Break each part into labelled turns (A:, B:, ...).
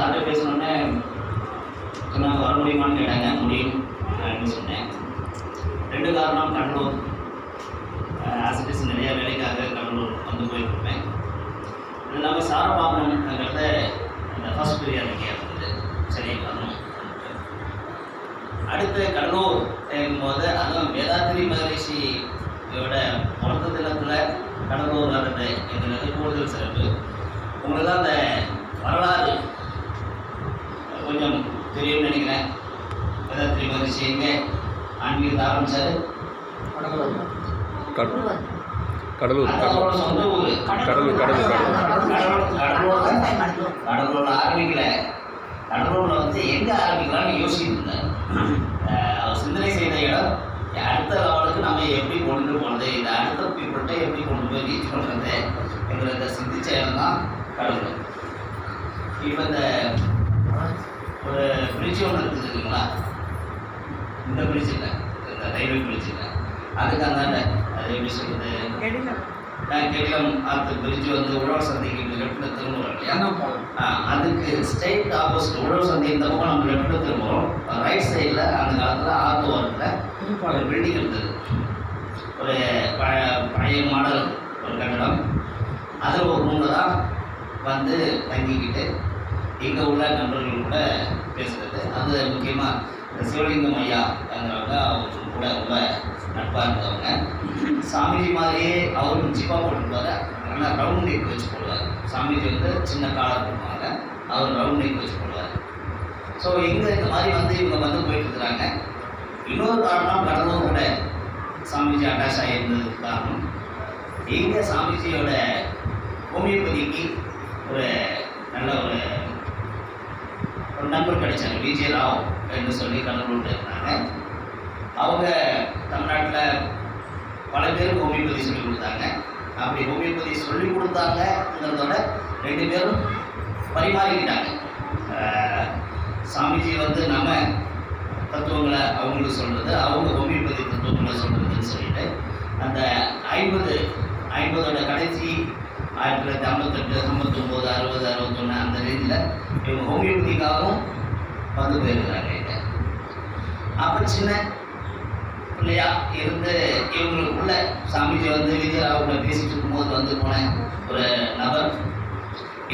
A: சார்கிட்ட பேசினோடனே நான் வர முடியுமான்னு கேட்டாங்க முடியும் அப்படின்னு சொன்னேன். ரெண்டு காரணம் கடலூர். ஆசிட்டிஸ் நிறையா வேலைக்காக கடலூர் வந்து போயிருப்பேன். இது இல்லாமல் சாரை பார்க்கணுங்கிறத அந்த ஃபர்ஸ்ட் பிரியாணிக்கு இருந்தது சரி வரணும் அடுத்து கடலூர் போது அதுவும் வேதாத்திரி மகரிஷியோட பிறந்த தினத்தில் கடலூர் வர்றது எங்களுக்கு கூடுதல் சிறப்பு. உங்களுக்கு அந்த வரலாறு ஆன்மீகத்தை ஆரம்பிச்சாரு
B: கடலூர்
C: கடலூர் கடலூர் கடலூர் கடலூர் கடலூர்
A: கடலூர் கடலூர் கடலூர்ல ஆரம்பிக்கல. கடலூர்ல வந்து எங்க ஆரம்பிக்கலாம்னு யோசிச்சுட்டு இருந்தார். அவர் சிந்தனை செய்த இடம் அடுத்த லெவலுக்கு நம்ம எப்படி கொண்டு போகிறது இந்த அடுத்த பீப்புள்கிட்ட எப்படி கொண்டு போய் ரீச் பண்ணுறது எங்களை சிந்திச்ச இடம் தான் கடலூர் இப்போ இந்த ஒரு பிரிட்ஜ் ஒன்று இருக்குது இல்லைங்களா இந்த பிரிட்ஜ் இல்லை இந்த ரயில்வே பிரிட்ஜ் இல்லை அதுக்கு அந்தாண்ட அது எப்படி சொல்கிறது கெடிலம். ஆத்து பிரிட்ஜ் வந்து உழவர் சந்தைக்கு லெஃப்ட்டில் திரும்புகிறோம் இல்லையா? அதுக்கு ஸ்ட்ரைட் ஆப்போசிட் உழவர் சந்தை இந்த பக்கம் நம்ம லெஃப்ட்டில் திரும்புகிறோம் ரைட் சைடில் அந்த காலத்தில் ஆத்து ஓரத்தில் ஒரு பில்டிங் இருந்தது. ஒரு பழைய பழைய மாடல் ஒரு கட்டடம். அதில் ஒரு ரூமில் தான் வந்து தங்கிக்கிட்டு இங்கே உள்ள நண்பர்கள் கூட பேசுகிறது அது முக்கியமாக சிவலிங்கம் ஐயா இருக்கிறவங்க அவருக்கு கூட ரொம்ப நட்பாக இருந்தவங்க. சாமிஜி மாதிரியே அவரும் ஜிப்பா போட்டுருப்பாரு. நல்லா ரவுண்ட் நெக் வச்சு போடுவார். சாமிஜி வந்து சின்ன காலர் போடுவாங்க. அவர் ரவுண்ட் நெக் வச்சு போடுவார். ஸோ இங்கே இந்த மாதிரி வந்து இவங்க வந்து போயிட்டு இருக்கிறாங்க இன்னொரு காரணம் கடலும் கூட சாமிஜி அட்டாச் ஆகியிருந்ததுக்கு காரணம் இங்கே சாமிஜியோட ஹோமியோபதிக்கு ஒரு நல்ல ஒரு நண்பர் கிடைச்சாங்க. விஜய் ராவ் என்று சொல்லி கடலூரில் இருந்தாங்க அவங்க தமிழ்நாட்டில் பல பேருக்கு ஹோமியோபதி சொல்லி கொடுத்தாங்க. அப்படி ஹோமியோபதி சொல்லி கொடுத்தாங்கங்கிறதோட ரெண்டு பேரும் பரிமாறிக்கிட்டாங்க. சாமிஜி வந்து நம்ம தத்துவங்களை அவங்களுக்கு சொல்கிறது அவங்க ஹோமியோபதி தத்துவங்களை சொல்கிறதுன்னு சொல்லிட்டு அந்த ஐம்பது ஐம்பதோட கடைசி ஆயிரத்தி தொள்ளாயிரத்தி ஐம்பத்தெட்டு ஐம்பத்தொம்போது அறுபது அறுபத்தொன்று அந்த ரேஞ்சில் இவங்க ஹோமியோபதிக்காகவும் வந்து போயிருக்கிறாங்க. அப்போ சின்ன பிள்ளையா இருந்து இவங்களுக்குள்ள சாமிஜி வந்து விஜயராவோட பேசிட்டு இருக்கும்போது வந்து போன ஒரு நபர்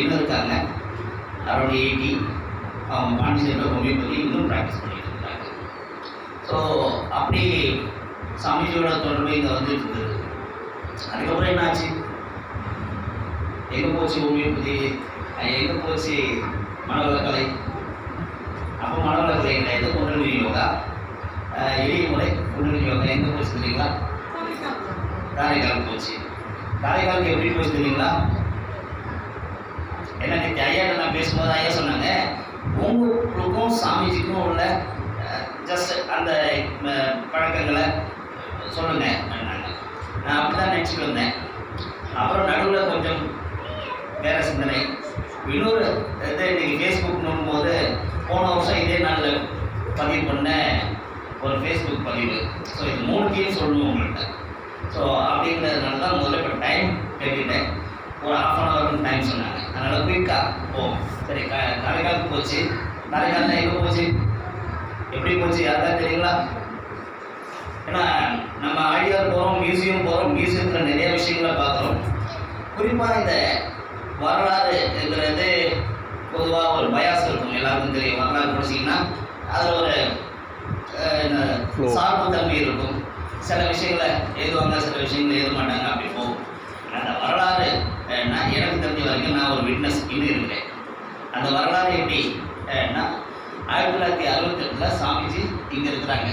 A: இன்னும் இருக்காங்க. அரௌண்ட் எயிட்டி அவங்க பாண்டிச்சேரியில் ஹோமியோபதி இன்னும் ப்ராக்டிஸ் பண்ணிட்டு இருக்காங்க. ஸோ அப்படி சாமிஜியோட தொடர்பு இங்கே வந்துட்டு இருந்தது அதுக்கப்புறம் என்னாச்சு? எங்கே போச்சு ஹோமியோபதி எங்கே போச்சு மனவளக்கலை அப்போ மனவளக்கலை கிடையாது குண்டலினி யோகா எளிய முறை குண்டலினி யோகா எங்கே போய் சொல்லிங்களா காரைக்கால் போச்சு. காரைக்காலுக்கு எப்படி போய் சொல்லிங்களா ஏன்னா ஐயா ஐயாட்ட நான் பேசும்போது ஐயா சொன்னாங்க உங்களுக்கும் சாமிஜிக்கும் உள்ள ஜஸ்ட் அந்த பழக்கங்களை சொல்லுங்க நான் அப்படி தான் நினச்சிட்டு வந்தேன் அப்புறம் நடுவில் கொஞ்சம் வேற சிந்தனை. இன்னொரு இது இன்னைக்கு ஃபேஸ்புக் போது போன வருஷம் இதே நாளில் பதிவு பண்ண ஒரு ஃபேஸ்புக் பதிவு. ஸோ இது மூணுத்தையும் சொல்லணும் உங்கள்கிட்ட ஸோ அப்படிங்கிறதுனால தான் முதல்ல இப்போ டைம் கேட்டுட்டேன். ஒரு ஹாஃப் அன் ஹவர் டைம் சொன்னாங்க. அதனால் குயிக்காக ஓ சரி க காரைக்காலுக்கு போச்சு. காரைக்காலில் எங்கே போச்சு? எப்படி போச்சு? யாருக்கா தெரியுங்களா? ஏன்னா நம்ம ஐடியா போகிறோம் மியூசியம் போகிறோம் மியூசியத்தில் நிறைய விஷயங்களை பார்க்குறோம். குறிப்பாக இந்த வரலாறுங்கிறது பொதுவாக ஒரு பயம் எல்லாருக்கும் தெரியும் வரலாறு படிச்சிங்கன்னா அதில் ஒரு. சார்பு தன்மை இருக்கும். சில விஷயங்களை எழுதுவாங்க சில விஷயங்களை எழுத மாட்டாங்க அப்படி போகும். அந்த வரலாறு நான் எனக்கு தெரிஞ்ச வரைக்கும் நான் ஒரு விட்னஸ் இன்னும் இருக்கிறேன். அந்த வரலாறு எப்படி ஆயிரத்தி தொள்ளாயிரத்தி அறுபத்தெட்டில் சாமிஜி இங்கே இருக்கிறாங்க.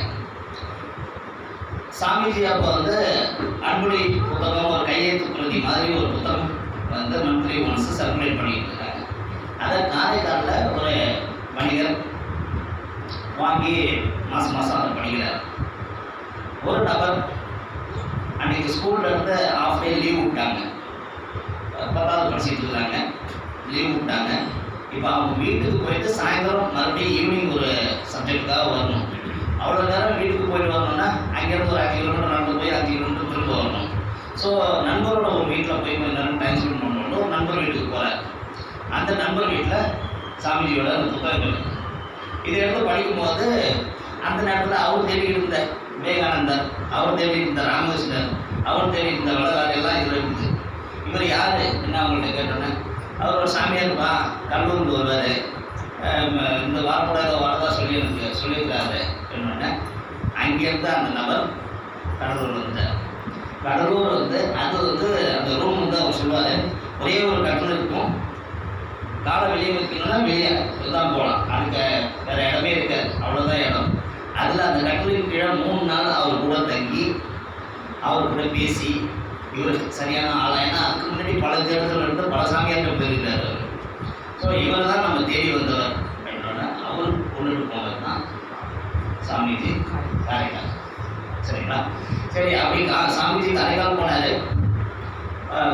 A: சாமிஜி அப்போ வந்து அன்புடி புத்தகம் ஒரு கையெழுத்து பிரதி மாதிரி ஒரு புத்தகம் வந்து மந்த்லி ஒன்ஸ் சர்க்குலேட் பண்ணிட்டு அதை காரைக்காலில் ஒரு வணிகர் வாங்கி மாதம் மாதம் அதை படிக்கிறார் ஒரு நபர் அன்றைக்கி ஸ்கூல்ல இருந்து ஆஃப் டே லீவ் விட்டாங்க. பத்தாவது படிச்சுட்டு இருக்காங்க லீவ் விட்டாங்க. இப்போ அவங்க வீட்டுக்கு போயிட்டு சாயந்தரம் மறுபடியும் ஈவினிங் ஒரு சப்ஜெக்டுக்காக வரணும். அவ்வளோ நேரம் வீட்டுக்கு போயிட்டு வரணும்னா அங்கேருந்து ஒரு அஞ்சு கிலோமீட்டர் நடந்து போய் அஞ்சு கிலோமீட்டர் திரும்ப வரணும். ஸோ நண்பரோட ஒரு வீட்டில் போய் கொஞ்சம் நேரம் டைம் ஸ்பெண்ட் பண்ணணும் ஒரு நண்பர் வீட்டுக்கு போகிறார் அந்த நண்பர் வீட்டில் சாமிஜியோட அந்த புத்தகங்கள் இதை எடுத்து படிக்கும்போது அந்த நேரத்தில் அவர் தேடிக்கிட்டு இருந்த விவேகானந்தர் அவர் தேடிக்கிட்டு இருந்த ராமகிருஷ்ணர் அவர் தேடிக்கிட்டு இருந்த வள்ளலார் எல்லாம் இதில் இருக்குது. இவர் யார்? என்ன அவங்கள்ட்ட கேட்டோன்னே அவர் ஒரு சாமியார்ப்பா கல்லூரில் வருவார். இந்த வாரப்பட ஏதோ வரதா சொல்லி எனக்கு சொல்லியிருக்காரு என்னொன்னே அங்கேருந்து அந்த நபர் கடலூர் வந்தார் கடலூர் வந்து அது வந்து அந்த ரூம் வந்து அவர் சொல்லுவார் ஒரே ஒரு கட்டணம் இருக்கும். காலை வெளியே வைக்கணும்னா வெளியே தான் போகலாம் அதுக்கு வேற இடமே இருக்காது. அவ்வளோதான் இடம். அதில் அந்த கட்டளைக்கு கீழே மூணு நாள் அவர் கூட தங்கி அவர் கூட பேசி இவர் சரியான ஆளா? ஏன்னா அதுக்கு முன்னாடி பல தேர்தல் இருந்து பல சாமியார்கள் போயிருக்கிறார் அவர். ஸோ இவர் தான் நம்ம தேடி வந்தவர் அப்படின்னோட அவர் கொண்டுட்டு போனவர் தான் சாமிஜி காரைக்கால். சரிங்களா? சரி அப்படி கா சாமிஜி காரைக்கால் போனார்.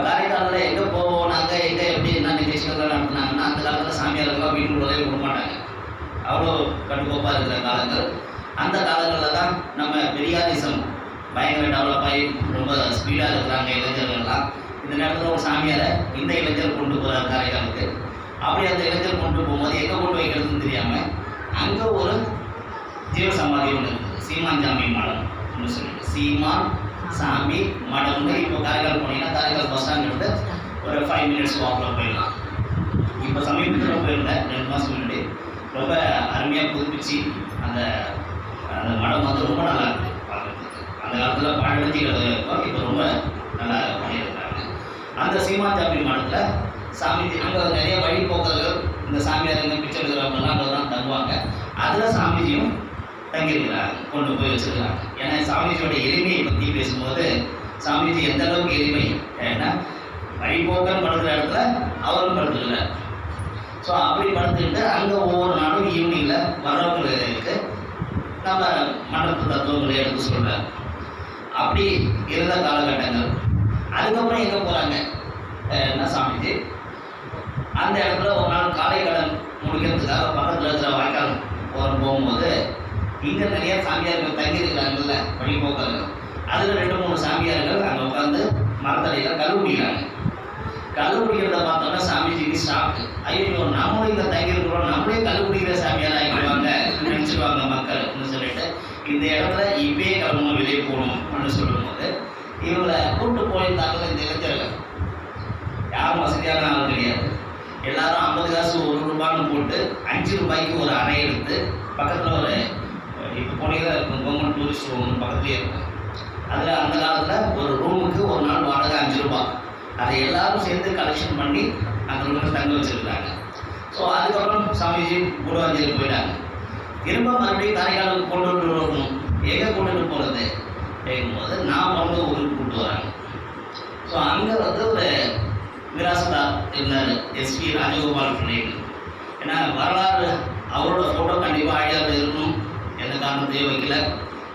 A: காரைக்காலில் எங்கே போவோம் நாங்கள் எங்கே எப்படி என்ன நிகழ்ச்சிகள் நடத்துனாங்கன்னா அந்த காலத்தில் சாமியாரெல்லாம் வீட்டுக்குள்ளே விட மாட்டாங்க. அவ்வளோ கட்டுக்கோப்பாக இருக்கிற காலங்கள். அந்த காலங்களில் தான் நம்ம பெரியாரிசம் பயங்கர டெவலப் ஆகி ரொம்ப ஸ்பீடாக இருக்கிறாங்க இளைஞர்கள்லாம். இந்த நேரத்தில் ஒரு சாமியாரை இந்த இளைஞர் கொண்டு போகிறார் காரைக்காலுக்கு. அப்படி அந்த இளைஞர் கொண்டு போகும்போது எங்கே கொண்டு வைக்கிறதுன்னு தெரியாமல் அங்கே ஒரு ஜீவ சமாதி ஒன்று இருக்குது. சீமான் சாமி மடம் ஒன்று சொல்லிட்டு சீமான் சாமி மடம்னு இப்போ காரைக்கால் போனீங்கன்னா காரைக்கால் பஸ் ஸ்டாண்ட் ஒரு ஃபைவ் மினிட்ஸ் வாக்கில் போயிடலாம். சமீபத்தில் ரெண்டு மாதம் முன்னாடி ரொம்ப அருமையாக புதுப்பிச்சு அந்த அந்த மடம் வந்து ரொம்ப நல்லா இருக்குது பார்க்குறதுக்கு அந்த காலத்தில் பாடத்தி இருக்கும் இப்போ ரொம்ப நல்லா பண்ணியிருக்காங்க. அந்த சீமாஞ்சாமி மடத்தில் சாமி அங்கே நிறைய வழிபோக்கர்கள் இந்த சாமியார் இந்த பிச்சை எடுக்கிறவங்கலாம் அங்கே தான் தங்குவாங்க. அதில் சாமிஜியும் தங்கியிருக்கிறாங்க கொண்டு போய் வச்சுருக்காங்க ஏன்னா சாமிஜியோட எளிமையை பற்றி பேசும்போது சாமிஜி எந்த அளவுக்கு எளிமை? ஏன்னா வழிபோக்கன் படுத்துகிற இடத்துல அவரும் படுத்துக்கிறார். ஸோ அப்படி படுத்துக்கிட்டு அங்கே ஒவ்வொரு நாளும் ஈவினிங்கில் வர்றவங்களுக்கு நம்ம மண்டபத்து தத்துவங்களை எடுத்து சொல்கிறேன் அப்படி இருந்த காலகட்டங்கள். அதுக்கப்புறம் எங்கே போகிறாங்க என்ன சாமிஜி? அந்த இடத்துல ஒரு நாள் காலை கடன் முடிக்கிறதுக்காக பக்கத்தில் இருக்கிற வாய்க்கால் போகிற போகும்போது இங்கே நிறைய சாமியார்கள் தங்கியிருக்கிறாங்கல்ல வழிபோக்கர்கள் அதில் ரெண்டு மூணு சாமியார்கள் அங்கே உட்காந்து மரத்தடியில் கல் கல் பார்த்தோம்னா சாமிஜிக்கு ஷாக்கு ஐயோ நம்மளும் இங்கே தங்கியிருக்கிறோம். நம்மளே கல் சாமியால் சாமியார் ஆகிடுவாங்க. நினச்சிடுவாங்க அப்படின்னு சொல்லிட்டு இந்த இடத்துல இப்பயே கிளம்பணும் வெளியே போகணும் அப்படின்னு சொல்லும்போது இவங்களை கூட்டு போயிருந்தாங்க இந்த இளைஞர்கள். யாரும் வசதியான ஆள் கிடையாது. எல்லாரும் ஐம்பது காசு ஒரு ரூபான்னு போட்டு அஞ்சு ரூபாய்க்கு ஒரு அறை எடுத்து பக்கத்தில் ஒரு இப்போ போனீங்கன்னா இருக்கும் கவர்மெண்ட் டூரிஸ்ட் ரூம் பக்கத்துலேயே இருக்கும். அதில் அந்த காலத்தில் ஒரு ரூமுக்கு ஒரு நாள் வாடகை அஞ்சு ரூபாய். அதை எல்லாரும் சேர்ந்து கலெக்ஷன் பண்ணி அங்கே தங்க வச்சுருக்காங்க ஸோ அதுக்கப்புறம் சாமிஜி கூடவாஞ்சியில் போயிட்டாங்க. திரும்ப மறுபடியும் காரைக்காலுக்கு கொண்டு வந்து வரணும் எங்கே கொண்டுட்டு போகிறது அப்படிங்கும்போது நான் பிறந்த ஊருக்கு கூப்பிட்டு வராங்க ஸோ அங்கே வந்து ஒரு விராசதா இருந்தார் எஸ்பி ராஜகோபால் பிள்ளைகள். ஏன்னா வரலாறு அவரோட ஃபோட்டோ கண்டிப்பாக ஐடியாவில் இருக்கணும். எந்த காரணத்தையும் வைக்கல.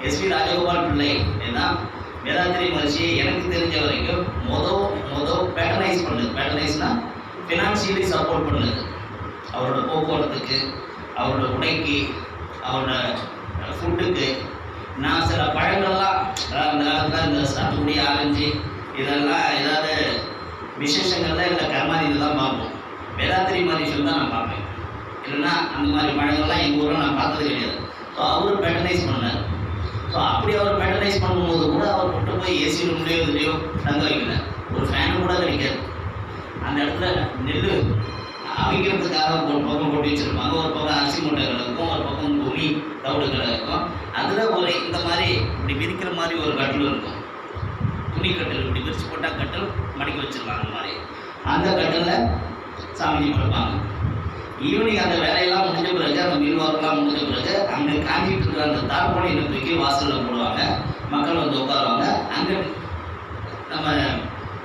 A: எஸ்பி ராஜகோபால் பிள்ளை ஏன்னா வேதாத்திரி மகிழ்ச்சியை எனக்கு தெரிஞ்ச வரைக்கும் மொதல் மொதல் பேட்டர்னைஸ் பண்ணுது பேட்டனைஸ்னால் ஃபினான்ஷியலி சப்போர்ட் பண்ணுது அவரோட போக்குவரத்துக்கு அவரோட உடைக்கு அவரோட ஃபுட்டுக்கு நான் சில பழங்கள்லாம் அந்த காலத்தில் இந்த சாத்துக்குடி ஆரஞ்சு இதெல்லாம் ஏதாவது விசேஷங்கள்ல இல்லை கர்மாதி தான் பார்ப்போம். வேதாத்திரி மகரிஷியில் தான் நான் பார்ப்பேன். இல்லைன்னா அந்த மாதிரி பழங்கள்லாம் எங்கள் ஊரில் நான் பார்த்தது கிடையாது. ஸோ அவரும் பேட்டனைஸ் பண்ணார். ஸோ அப்படி அவர் பேட்டர்னைஸ் பண்ணும்போது கூட அவர் கொண்டு போய் ஏசி ரூம்லேயோ இதுலேயோ தங்க வைக்கல. ஒரு ஃபேனு கூட கிடைக்காது அந்த இடத்துல நெல் அவிக்கிறதுக்காக ஒரு பக்கம் போட்டு வச்சுருப்பாங்க. ஒரு பக்கம் அரிசி மூட்டை கிடக்கும் ஒரு பக்கம் துணி தவிடு கிடக்கும். அதில் ஒரு இந்த மாதிரி இப்படி விரிக்கிற மாதிரி ஒரு கட்டில் இருக்கும். துணி கட்டில் இப்படி விரிச்சு போட்டால் கட்டில் மடிக்க வச்சிருப்பாங்க அந்த மாதிரி. அந்த கட்டிலில் சாமிஜி படுப்பாங்க ஈவினிங் அந்த வேலையெல்லாம் முடிஞ்ச பிறகு அந்த மில் ஒர்க்லாம் முடிஞ்ச பிறகு அங்கே காஞ்சிட்டு இருக்கிற அந்த தார்பாலினை தூக்கி வாசலில் போடுவாங்க. மக்கள் வந்து உட்காருவாங்க. அங்கே நம்ம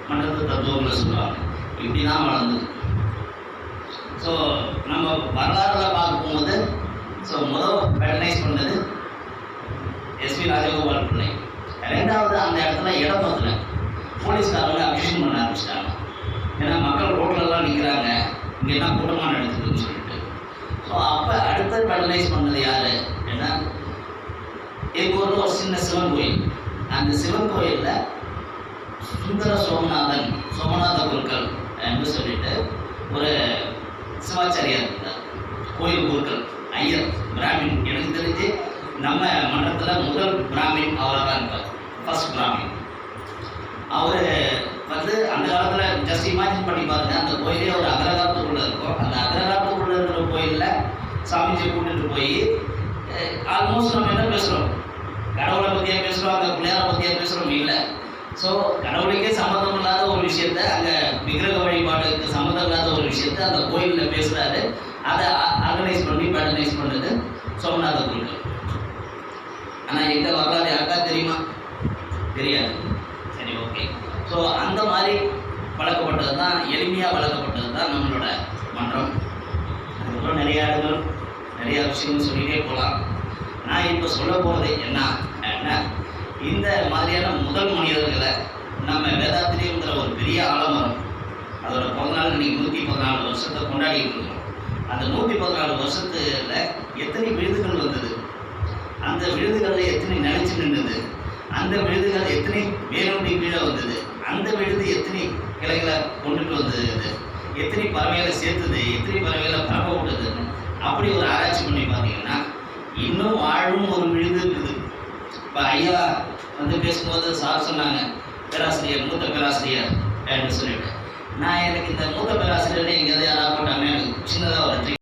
A: மண்டபத்து தத்துவங்களை சொல்லுவாங்க. இப்படி தான் வளர்ந்தது ஸோ நம்ம வரலாறுல பார்க்கும்போது ஸோ முதல் வெட்டனைஸ் பண்ணது எஸ்பி ராஜகோபால் பிள்ளை. ரெண்டாவது அந்த இடத்துல இடம் பத்தல போலீஸ்காரங்க அபிஷேகம் பண்ண ஆரம்பிச்சிட்டாங்க. ஏன்னா மக்கள் ரோட்லலாம் நிற்கிறாங்க இங்கே என்ன கூட்டமாக நடக்குதுன்னு சொல்லிட்டு. ஸோ அப்போ அடுத்த பேட்டர்னைஸ் பண்ணது யார்? ஏன்னா எங்கள் ஊரில் ஒரு சின்ன சிவன் கோயில். அந்த சிவன் கோயிலில் சுந்தர சோமநாதன் சோமநாத குருக்கள் என்று சொல்லிட்டு ஒரு சிவாச்சாரியார் இருந்தார். கோயில் குருக்கள் ஐயர் பிராமின். எனக்கு தெரிஞ்சு நம்ம மன்றத்தில் முதல் பிராமின் அவராக தான் இருப்பார். ஃபர்ஸ்ட் பிராமின். அவர் வந்து அந்த காலத்தில் ஜஸ்ட் இமேஜின் பண்ணி பாருங்க அந்த கோயிலே ஒரு அகரகாரத்துக்குள்ளே இருக்கும். அந்த அகரகாரத்துக்குள்ளே இருக்கிற கோயிலில் சாமிஜியை கூட்டிகிட்டு போய் ஆல்மோஸ்ட் நம்ம என்ன பேசுகிறோம் கடவுளை பற்றியாக பேசுகிறோம் அங்கே பிள்ளையாரை பற்றியாக பேசுகிறோம் இல்லை. ஸோ கடவுளுக்கே சம்மந்தம் இல்லாத ஒரு விஷயத்த அங்கே விக்கிரக வழிபாடுக்கு சம்மந்தம் இல்லாத ஒரு விஷயத்த அந்த கோயிலில் பேசுகிறாரு அதை ஆர்கனைஸ் பண்ணி பேட்டர்னைஸ் பண்ணது சோமநாத குருக்கள். ஆனால் எங்கே வரலாறு யாருக்கா தெரியுமா? தெரியாது. ஸோ அந்த மாதிரி வளர்க்கப்பட்டது தான் எளிமையாக வளர்க்கப்பட்டது தான் நம்மளோட மன்றம். அதுக்கப்புறம் நிறையா இடங்கள் நிறையா விஷயங்கள் சொல்லிகிட்டே போகலாம் நான் இப்போ சொல்ல போகிறது என்ன அப்படின்னா இந்த மாதிரியான முதல் மனிதர்களை நம்ம வேதாத்திரியங்கிற ஒரு பெரிய ஆலமரம் அதோட பிறந்தநாள் இன்னைக்கு நூற்றி பதினாலு வருஷத்தை கொண்டாடிட்டு இருக்கோம். அந்த நூற்றி பதினாலு வருஷத்தில் எத்தனை விருதுகள் வந்தது? அந்த விருதுகளில் எத்தனை நிலைச்சு நின்றுது? அந்த விருதுகள் எத்தனை வேரூண்டி கீழே வந்தது? சேர்த்து எத்தனை கிளைகளை கொண்டுட்டு வந்தது? எத்தனை பறவைகளை சேர்த்தது? எத்தனை பறவைகளை பரப்ப விட்டதுன்னு அப்படி ஒரு ஆராய்ச்சி பண்ணி பார்த்தீங்கன்னா இன்னும் வாழும் ஒரு விழுது இருக்குது. இப்போ ஐயா வந்து பேசும்போது சார் சொன்னாங்க பேராசிரியர் மூத்த பேராசிரியர் அப்படின்னு சொல்லிட்டு. நான் எனக்கு இந்த மூத்த பேராசிரியர் எங்கேயாவது யாராவது போட்டாங்கன்னா எனக்கு சின்னதாக ஒரு